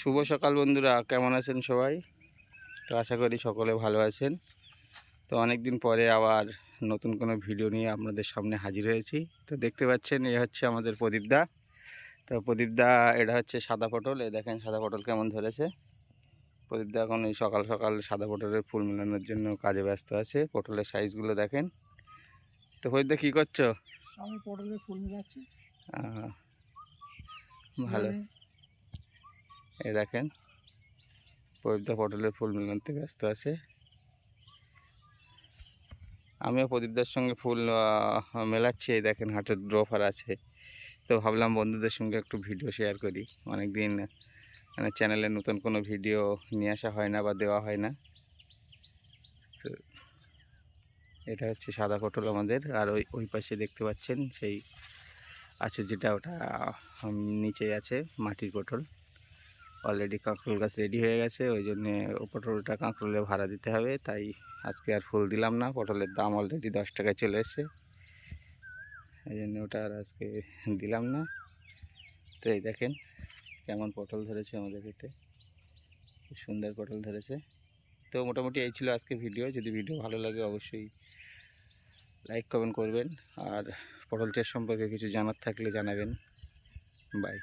শুভ সকাল বন্ধুরা কেমন আছেন সবাই? তো আশা করি সকলে ভালো আছেন। তো অনেক দিন পরে আবার নতুন কোনো ভিডিও নিয়ে আপনাদের সামনে হাজির হয়েছি। তো দেখতে পাচ্ছেন এ হচ্ছে আমাদের প্রদীপদা তো প্রদীপদা এটা হচ্ছে সাদা পটল। এ দেখেন সাদা পটল কেমন ধরেছে। প্রদীপদা এখন এই সকাল সকাল সাদা পটলের ফুল মেলানোর জন্য কাজে ব্যস্ত আছে। পটলের সাইজগুলো দেখেন। তো প্রদীপদা কী করছ? আমি পটলের ফুল মিলাচ্ছি। ভালো। এই দেখেন প্রদীপদা পটলের ফুল মিলাতে ব্যস্ত আছে। আমিও প্রদীপদার সঙ্গে ফুল মেলাচ্ছি, এই দেখেন হাটের ড্রফার আছে। তো ভাবলাম বন্ধুদের সঙ্গে একটু ভিডিও শেয়ার করি। অনেক দিন মানে চ্যানেলে নতুন কোনো ভিডিও নিয়ে আসা হয় না বা দেওয়া হয় না। তো এটা হচ্ছে সাদা পটল আমাদের। আর ওই ওই পাশে দেখতে পাচ্ছেন, সেই আছে যেটা, ওটা নিচে আছে মাটির পটল। অলরেডি কাঁকরোল গাছ রেডি হয়ে গেছে, ওই জন্যে পটলটা কাঁকরোলে ভাড়া দিতে হবে, তাই আজকে আর ফুল দিলাম না, পটলের দাম অলরেডি দশ টাকায় চলে এসছে। এই জন্য ওটা আর আজকে দিলাম না। তো এই দেখেন কেমন পটল ধরেছে আমাদের খেতে খুব সুন্দর পটল ধরেছে। তো মোটামুটি এই ছিল আজকে ভিডিও যদি ভিডিও ভালো লাগে অবশ্যই লাইক কমেন্ট করবেন, আর পটল চাষ সম্পর্কে কিছু জানার থাকলে জানাবেন। বাই